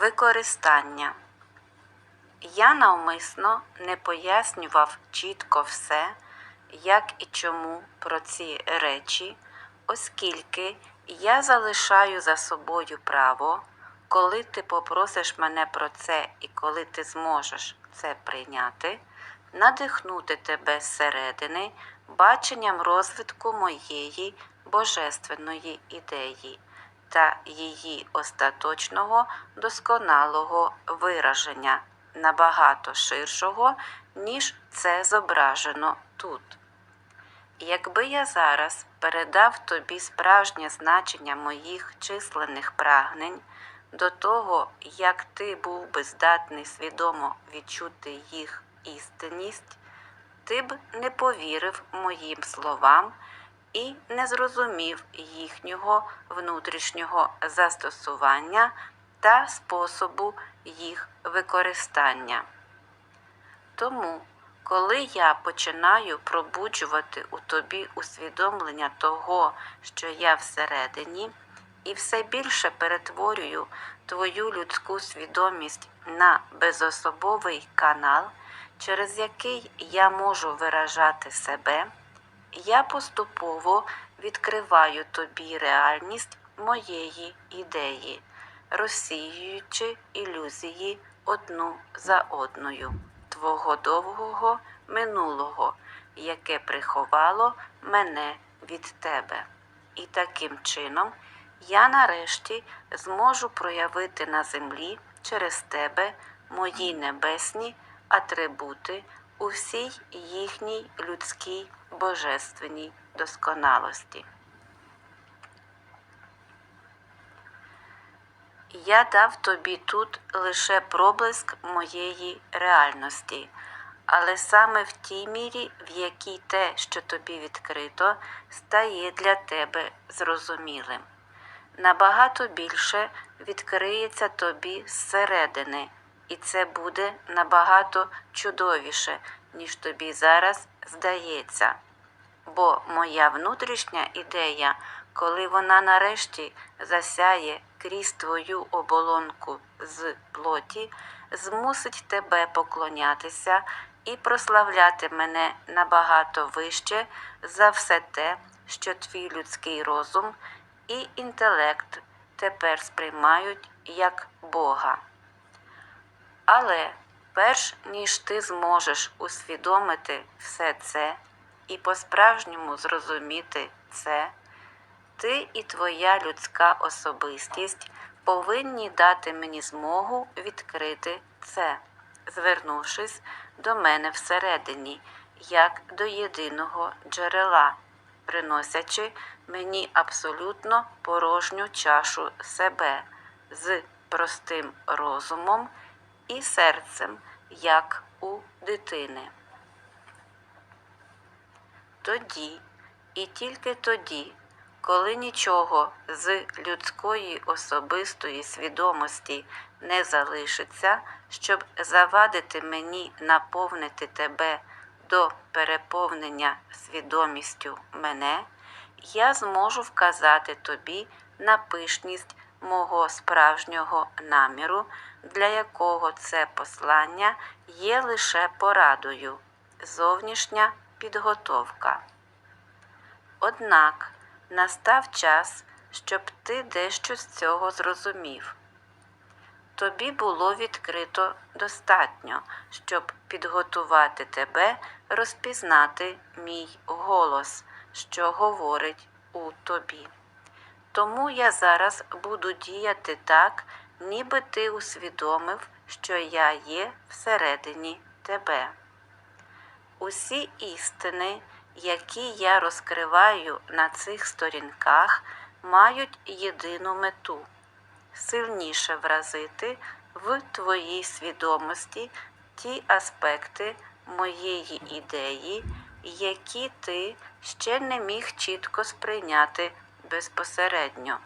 Використання. Я навмисно не пояснював чітко все, як і чому про ці речі, оскільки я залишаю за собою право, коли ти попросиш мене про це і коли ти зможеш це прийняти, надихнути тебе зсередини баченням розвитку моєї божественної ідеї та її остаточного досконалого вираження набагато ширшого, ніж це зображено тут. Якби я зараз передав тобі справжнє значення моїх численних прагнень до того, як ти був би здатний свідомо відчути їх істинність, ти б не повірив моїм словам і не зрозумів їхнього внутрішнього застосування та способу їх використання. Тому, коли я починаю пробуджувати у тобі усвідомлення того, що я всередині, і все більше перетворюю твою людську свідомість на безособовий канал, через який я можу виражати себе, я поступово відкриваю тобі реальність моєї ідеї, розсіюючи ілюзії одну за одною твого довгого минулого, яке приховало мене від тебе. І таким чином я нарешті зможу проявити на землі через тебе мої небесні атрибути у всій їхній людській божественній досконалості. Я дав тобі тут лише проблиск моєї реальності, але саме в тій мірі, в якій те, що тобі відкрито, стає для тебе зрозумілим. Набагато більше відкриється тобі зсередини, і це буде набагато чудовіше, ніж тобі зараз здається. Бо моя внутрішня ідея, коли вона нарешті засяє крізь твою оболонку з плоті, змусить тебе поклонятися і прославляти мене набагато вище за все те, що твій людський розум і інтелект тепер сприймають як Бога. Але перш ніж ти зможеш усвідомити все це і по-справжньому зрозуміти це, ти і твоя людська особистість повинні дати мені змогу відкрити це, звернувшись до мене всередині, як до єдиного джерела, приносячи мені абсолютно порожню чашу себе з простим розумом і серцем, як у дитини. Тоді і тільки тоді, коли нічого з людської особистої свідомості не залишиться, щоб завадити мені наповнити тебе до переповнення свідомістю мене, я зможу вказати тобі на пишність мого справжнього наміру, для якого це послання є лише порадою, зовнішня підготовка. Однак настав час, щоб ти дещо з цього зрозумів. Тобі було відкрито достатньо, щоб підготувати тебе розпізнати мій голос, що говорить у тобі. Тому я зараз буду діяти так, ніби ти усвідомив, що я є всередині тебе. Усі істини, які я розкриваю на цих сторінках, мають єдину мету сильніше вразити в твоїй свідомості ті аспекти моєї ідеї, які ти ще не міг чітко сприйняти безпосередньо.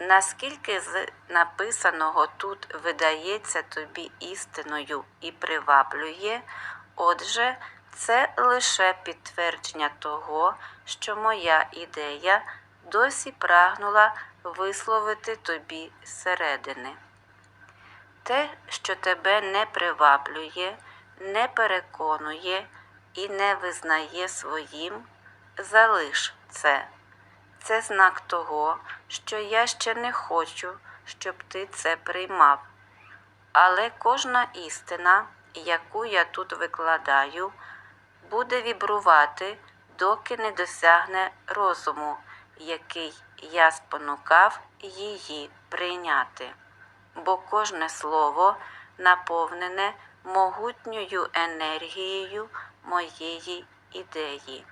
Наскільки з написаного тут видається тобі істиною і приваблює, отже, це лише підтвердження того, що моя ідея досі прагнула висловити тобі зсередини. Те, що тебе не приваблює, не переконує і не визнає своїм, залиш це. Це знак того, що я ще не хочу, щоб ти це приймав. Але кожна істина, яку я тут викладаю, буде вібрувати, доки не досягне розуму, який я спонукав її прийняти. Бо кожне слово наповнене могутньою енергією моєї ідеї.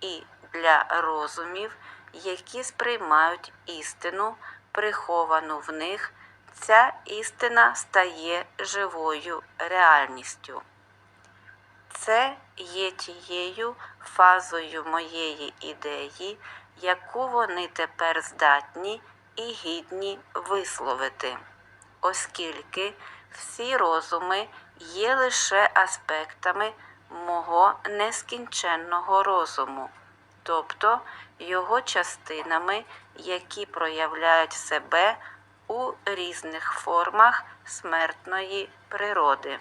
І для розумів, які сприймають істину, приховану в них, ця істина стає живою реальністю. Це є тією фазою моєї ідеї, яку вони тепер здатні і гідні висловити, оскільки всі розуми є лише аспектами мого нескінченного розуму, тобто його частинами, які проявляють себе у різних формах смертної природи.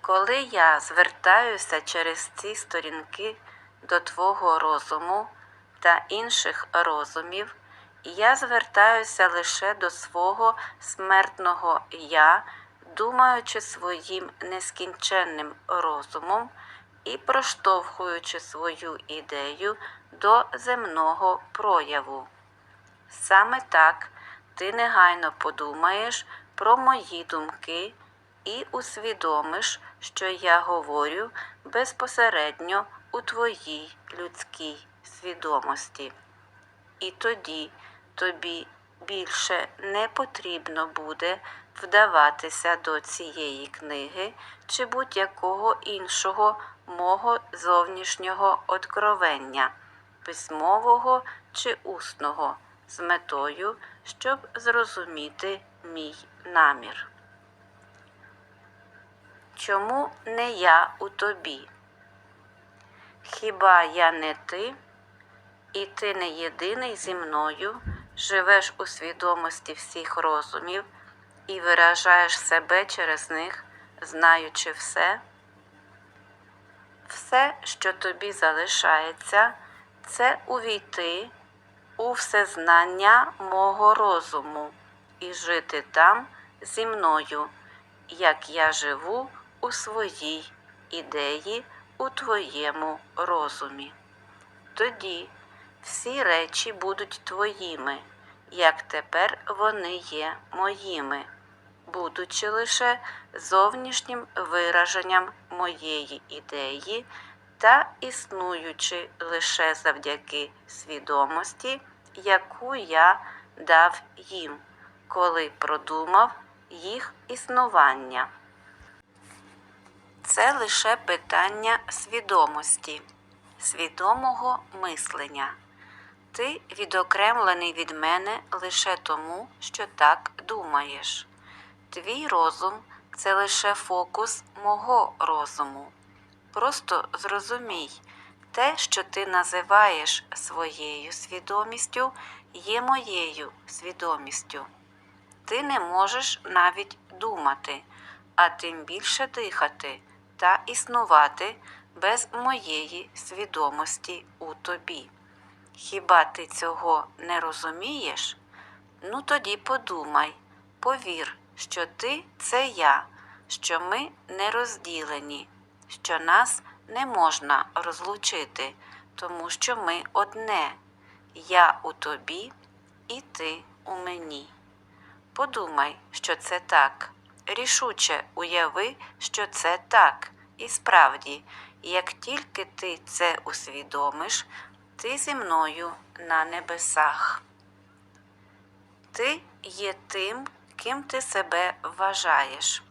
Коли я звертаюся через ці сторінки до твого розуму та інших розумів, я звертаюся лише до свого смертного я, думаючи своїм нескінченним розумом і проштовхуючи свою ідею до земного прояву. Саме так ти негайно подумаєш про мої думки і усвідомиш, що я говорю безпосередньо у твоїй людській свідомості. І тоді тобі більше не потрібно буде вдаватися до цієї книги чи будь-якого іншого мого зовнішнього откровення, письмового чи усного, з метою, щоб зрозуміти мій намір. Чому не я у тобі? Хіба я не ти, і ти не єдиний зі мною, живеш у свідомості всіх розумів і виражаєш себе через них, знаючи все? Все, що тобі залишається, це увійти у всезнання мого розуму і жити там зі мною, як я живу у своїй ідеї у твоєму розумі. Тоді всі речі будуть твоїми, як тепер вони є моїми, будучи лише зовнішнім вираженням моєї ідеї та існуючи лише завдяки свідомості, яку я дав їм, коли продумав їх існування. Це лише питання свідомості, свідомого мислення. Ти відокремлений від мене лише тому, що так думаєш. Твій розум це лише фокус мого розуму. Просто зрозумій, те, що ти називаєш своєю свідомістю, є моєю свідомістю. Ти не можеш навіть думати, а тим більше дихати та існувати без моєї свідомості у тобі. Хіба ти цього не розумієш? Ну тоді подумай, повір, що ти це я, що ми не розділені, що нас не можна розлучити, тому що ми одне, я у тобі і ти у мені. Подумай, що це так. Рішуче уяви, що це так. І справді, як тільки ти це усвідомиш, ти зі мною на небесах. Ти є тим, ким ти себе вважаєш.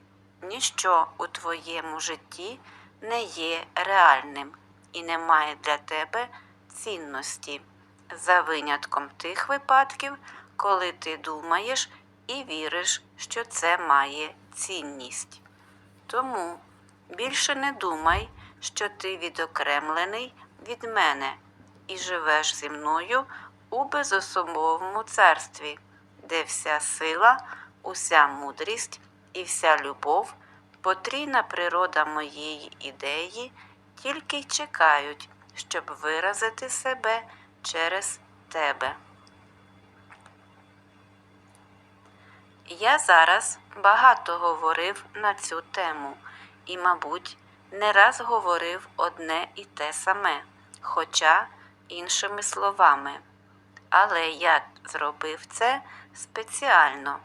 Ніщо у твоєму житті не є реальним і не має для тебе цінності, за винятком тих випадків, коли ти думаєш і віриш, що це має цінність. Тому більше не думай, що ти відокремлений від мене, і живеш зі мною у безособовому царстві, де вся сила, уся мудрість і вся любов, потрійна природа моєї ідеї тільки й чекають, щоб виразити себе через тебе. Я зараз багато говорив на цю тему і, мабуть, не раз говорив одне і те саме, хоча іншими словами. Але я зробив це спеціально.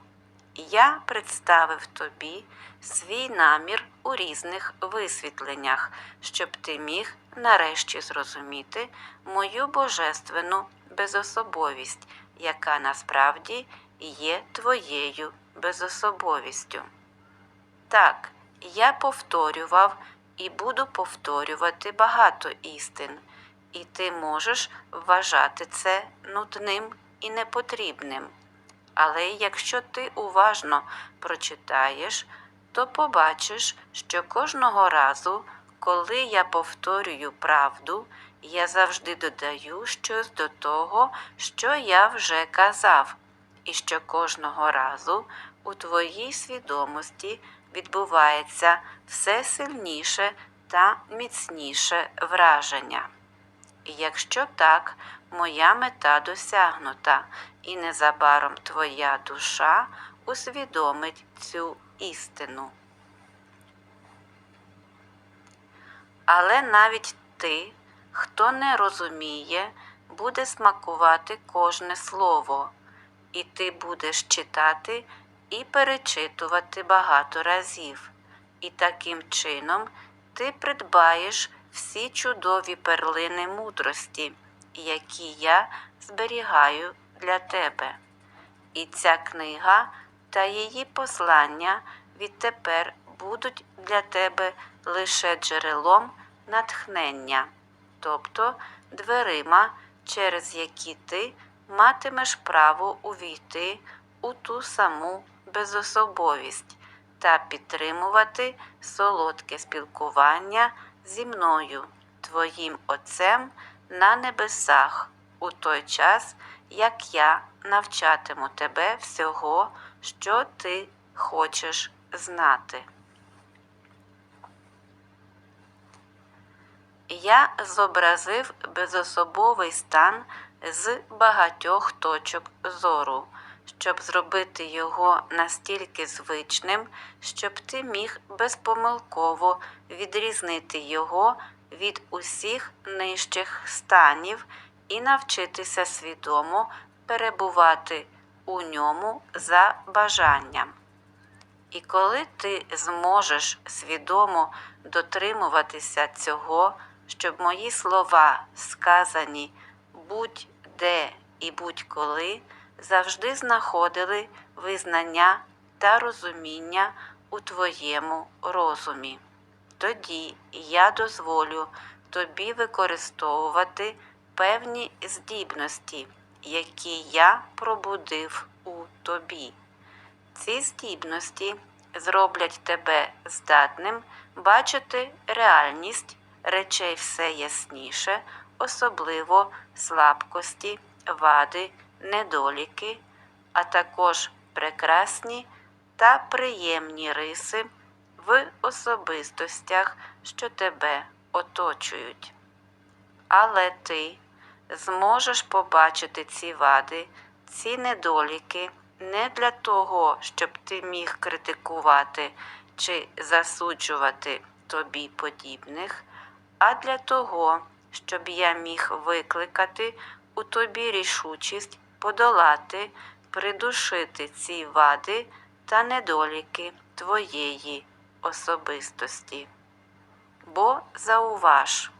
Я представив тобі свій намір у різних висвітленнях, щоб ти міг нарешті зрозуміти мою божественну безособовість, яка насправді є твоєю безособовістю. Так, я повторював і буду повторювати багато істин, і ти можеш вважати це нудним і непотрібним. Але якщо ти уважно прочитаєш, то побачиш, що кожного разу, коли я повторюю правду, я завжди додаю щось до того, що я вже казав, і що кожного разу у твоїй свідомості відбувається все сильніше та міцніше враження. І якщо так, моя мета досягнута, і незабаром твоя душа усвідомить цю істину. Але навіть ти, хто не розуміє, буде смакувати кожне слово, і ти будеш читати і перечитувати багато разів, і таким чином ти придбаєш всі чудові перлини мудрості, які я зберігаю для тебе. І ця книга та її послання відтепер будуть для тебе лише джерелом натхнення, тобто дверима, через які ти матимеш право увійти у ту саму безособовість та підтримувати солодке спілкування зі мною, твоїм Отцем на небесах, у той час, як я навчатиму тебе всього, що ти хочеш знати. Я зобразив безособовий стан з багатьох точок зору, щоб зробити його настільки звичним, щоб ти міг безпомилково відрізнити його від усіх нижчих станів і навчитися свідомо перебувати у ньому за бажанням. І коли ти зможеш свідомо дотримуватися цього, щоб мої слова, сказані будь-де і будь-коли, завжди знаходили визнання та розуміння у твоєму розумі. Тоді я дозволю тобі використовувати певні здібності, які я пробудив у тобі. Ці здібності зроблять тебе здатним бачити реальність речей все ясніше, особливо слабкості, вади, недоліки, а також прекрасні та приємні риси в особистостях, що тебе оточують. Але ти зможеш побачити ці вади, ці недоліки не для того, щоб ти міг критикувати чи засуджувати тобі подібних, а для того, щоб я міг викликати у тобі рішучість подолати, придушити ці вади та недоліки твоєї особистості. Бо зауваж,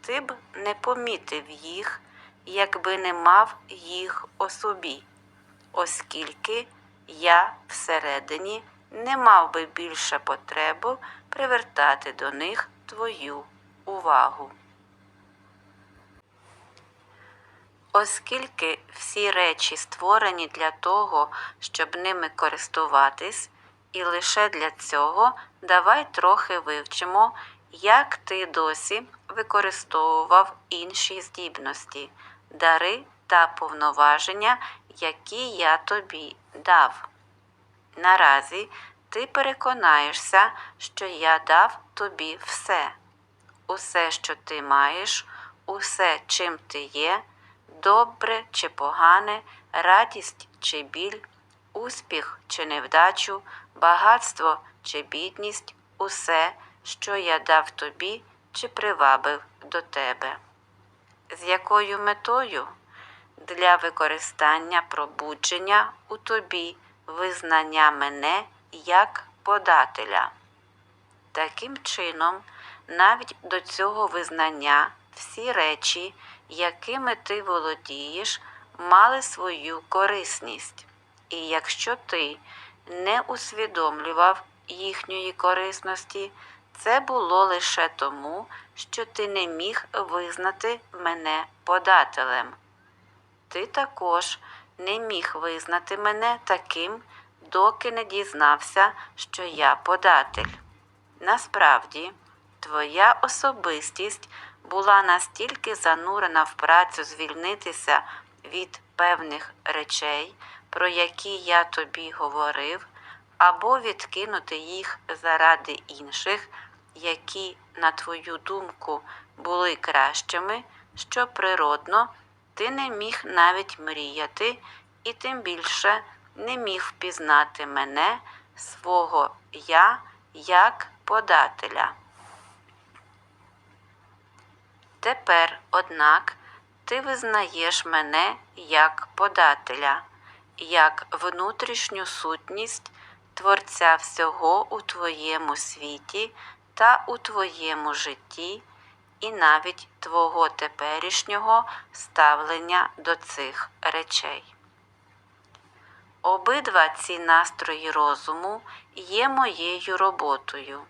ти б не помітив їх, якби не мав їх у собі, оскільки я всередині не мав би більше потребу привертати до них твою увагу. Оскільки всі речі створені для того, щоб ними користуватись, і лише для цього давай трохи вивчимо, як ти досі використовував інші здібності, дари та повноваження, які я тобі дав. Наразі ти переконаєшся, що я дав тобі все, усе, що ти маєш, усе, чим ти є, добре чи погане, радість чи біль, успіх чи невдачу, багатство чи бідність, усе, що я дав тобі чи привабив до тебе. З якою метою? Для використання пробудження у тобі визнання мене як подателя. Таким чином, навіть до цього визнання всі речі, якими ти володієш, мали свою корисність. І якщо ти не усвідомлював їхньої корисності, це було лише тому, що ти не міг визнати мене подателем. Ти також не міг визнати мене таким, доки не дізнався, що я податель. Насправді, твоя особистість була настільки занурена в працю звільнитися від певних речей, про які я тобі говорив, або відкинути їх заради інших, які, на твою думку, були кращими, що природно ти не міг навіть мріяти, і тим більше не міг впізнати мене, свого я, як подателя. Тепер, однак, ти визнаєш мене як подателя, як внутрішню сутність Творця всього у твоєму світі та у твоєму житті, і навіть твого теперішнього ставлення до цих речей. Обидва ці настрої розуму є моєю роботою.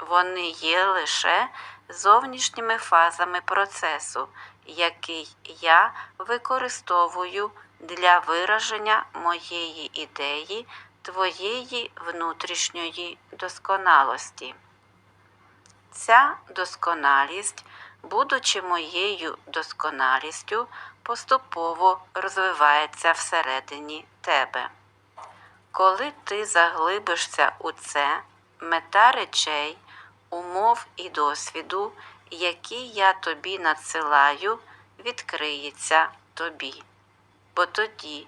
Вони є лише зовнішніми фазами процесу, який я використовую для вираження моєї ідеї твоєї внутрішньої досконалості. Ця досконалість, будучи моєю досконалістю, поступово розвивається всередині тебе. Коли ти заглибишся у це, мета речей, умов і досвіду, які я тобі надсилаю, відкриється тобі. Бо тоді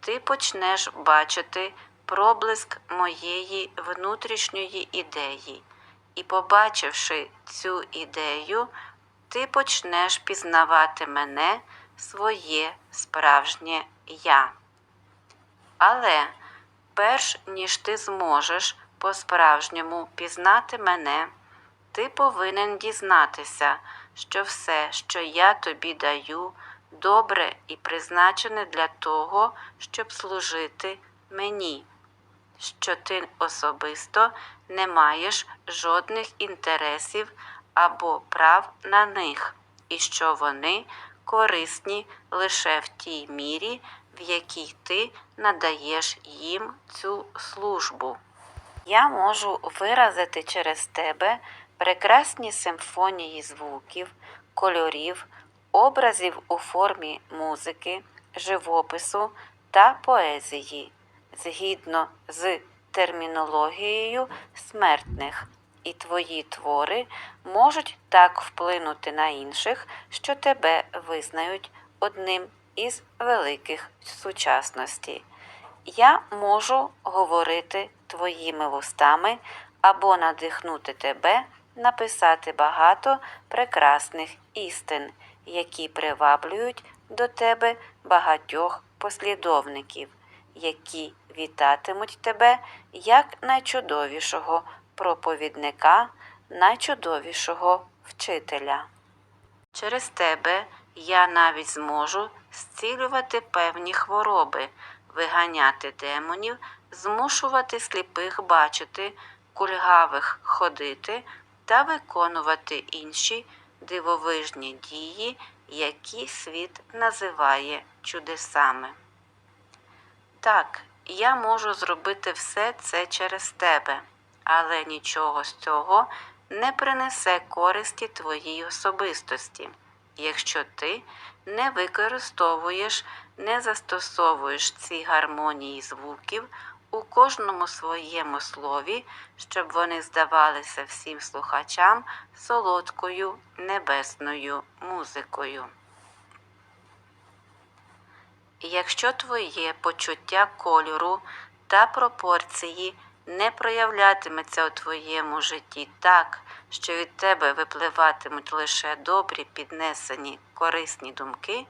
ти почнеш бачити проблиск моєї внутрішньої ідеї, і, побачивши цю ідею, ти почнеш пізнавати мене, своє справжнє я. Але перш ніж ти зможеш по-справжньому пізнати мене, ти повинен дізнатися, що все, що я тобі даю, добре і призначене для того, щоб служити мені, що ти особисто не маєш жодних інтересів або прав на них, і що вони корисні лише в тій мірі, в якій ти надаєш їм цю службу. Я можу виразити через тебе прекрасні симфонії звуків, кольорів, образів у формі музики, живопису та поезії, згідно з термінологією смертних, і твої твори можуть так вплинути на інших, що тебе визнають одним із великих сучасності. Я можу говорити твоїми вустами або надихнути тебе написати багато прекрасних істин, які приваблюють до тебе багатьох послідовників, які вітатимуть тебе як найчудовішого проповідника, найчудовішого вчителя. Через тебе я навіть зможу зцілювати певні хвороби, виганяти демонів, змушувати сліпих бачити, кульгавих ходити та виконувати інші дивовижні дії, які світ називає чудесами. Так, я можу зробити все це через тебе, але нічого з цього не принесе користі твоїй особистості, якщо ти не використовуєш, не застосовуєш ці гармонії звуків у кожному своєму слові, щоб вони здавалися всім слухачам солодкою небесною музикою. Якщо твоє почуття кольору та пропорції не проявлятиметься у твоєму житті так, що від тебе випливатимуть лише добрі піднесені корисні думки,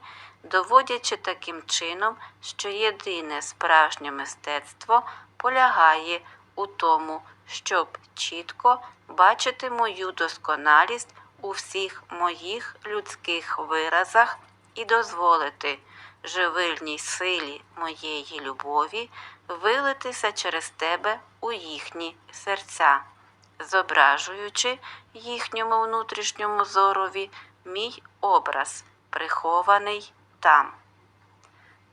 доводячи таким чином, що єдине справжнє мистецтво полягає у тому, щоб чітко бачити мою досконалість у всіх моїх людських виразах і дозволити живильній силі моєї любові вилитися через тебе у їхні серця, зображуючи їхньому внутрішньому зорові мій образ, прихований там.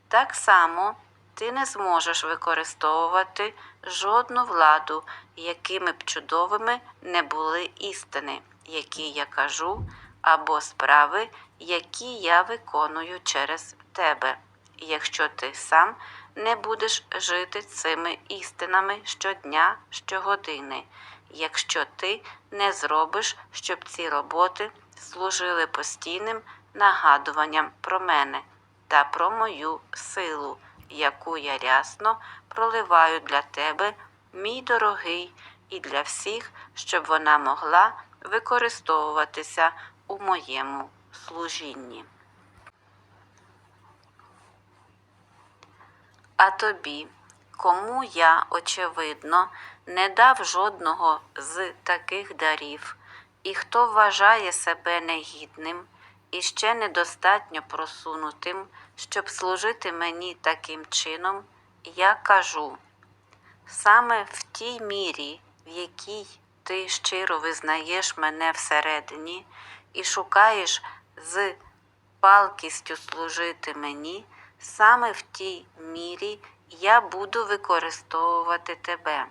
Так само ти не зможеш використовувати жодну владу, якими б чудовими не були істини, які я кажу, або справи, які я виконую через тебе, якщо ти сам не будеш жити цими істинами щодня, щогодини, якщо ти не зробиш, щоб ці роботи служили постійним нагадуванням про мене та про мою силу, яку я рясно проливаю для тебе, мій дорогий, і для всіх, щоб вона могла використовуватися у моєму служінні. А тобі, кому я, очевидно, не дав жодного з таких дарів, і хто вважає себе негідним і ще недостатньо просунутим, щоб служити мені таким чином, я кажу. Саме в тій мірі, в якій ти щиро визнаєш мене всередині і шукаєш з палкістю служити мені, саме в тій мірі я буду використовувати тебе,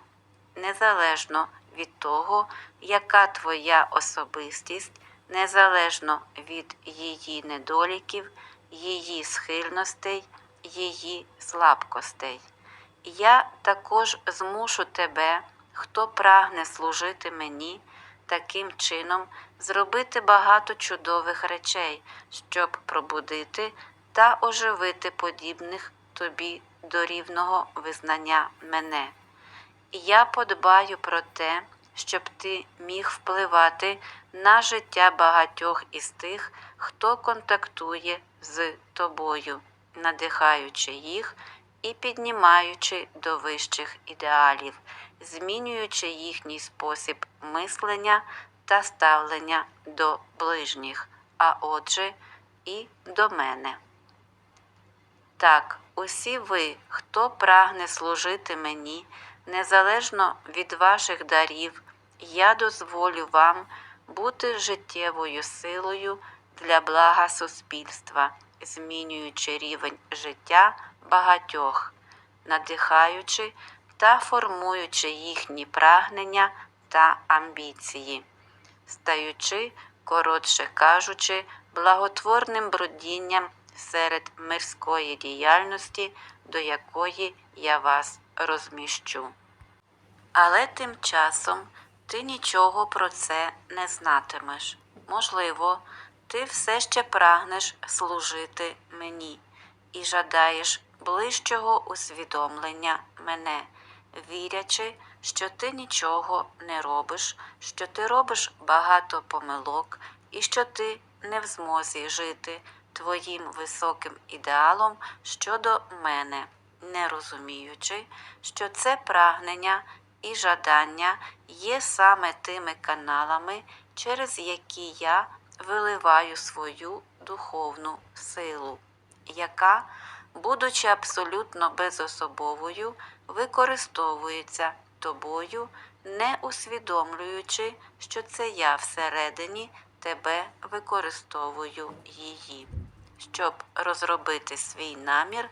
незалежно від того, яка твоя особистість, незалежно від її недоліків, її схильностей, її слабкостей. Я також змушу тебе, хто прагне служити мені, таким чином зробити багато чудових речей, щоб пробудити та оживити подібних тобі до рівного визнання мене. Я подбаю про те, щоб ти міг впливати на життя багатьох із тих, хто контактує з тобою, надихаючи їх і піднімаючи до вищих ідеалів, змінюючи їхній спосіб мислення та ставлення до ближніх, а отже, і до мене. Так, усі ви, хто прагне служити мені, незалежно від ваших дарів, я дозволю вам бути життєвою силою для блага суспільства, змінюючи рівень життя багатьох, надихаючи та формуючи їхні прагнення та амбіції, стаючи, коротше кажучи, благотворним бродінням серед мирської діяльності, до якої я вас розміщу. Але тим часом ти нічого про це не знатимеш. Можливо, ти все ще прагнеш служити мені і жадаєш ближчого усвідомлення мене, вірячи, що ти нічого не робиш, що ти робиш багато помилок і що ти не в змозі жити твоїм високим ідеалом щодо мене, не розуміючи, що це прагнення і жадання є саме тими каналами, через які я виливаю свою духовну силу, яка, будучи абсолютно безособовою, використовується тобою, не усвідомлюючи, що це я всередині тебе використовую її, щоб розробити свій намір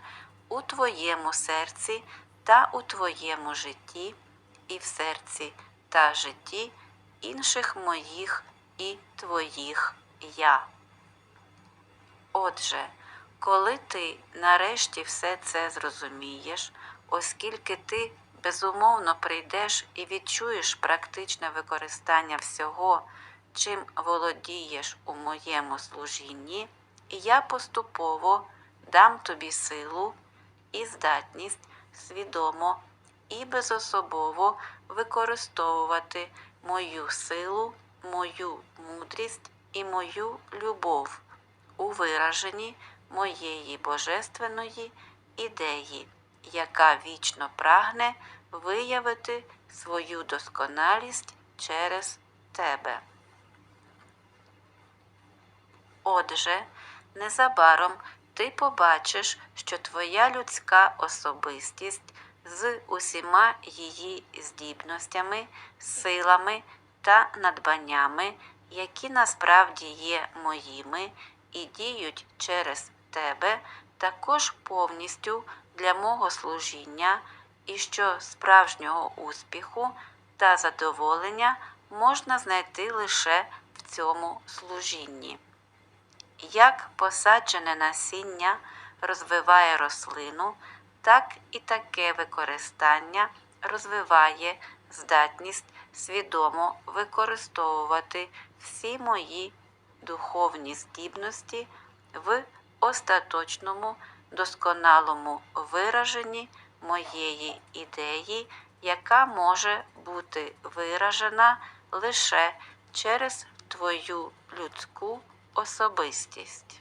у твоєму серці та у твоєму житті, і в серці та житті інших моїх і твоїх я. Отже, коли ти нарешті все це зрозумієш, оскільки ти безумовно прийдеш і відчуєш практичне використання всього, чим володієш у моєму служінні, я поступово дам тобі силу і здатність свідомо і безособово використовувати мою силу, мою мудрість і мою любов у вираженні моєї божественної ідеї, яка вічно прагне виявити свою досконалість через тебе. Отже, незабаром ти побачиш, що твоя людська особистість з усіма її здібностями, силами та надбаннями, які насправді є моїми і діють через тебе, також повністю для мого служіння, і що справжнього успіху та задоволення можна знайти лише в цьому служінні. Як посаджене насіння розвиває рослину, так і таке використання розвиває здатність свідомо використовувати всі мої духовні здібності в остаточному досконалому вираженні моєї ідеї, яка може бути виражена лише через твою людську особистість.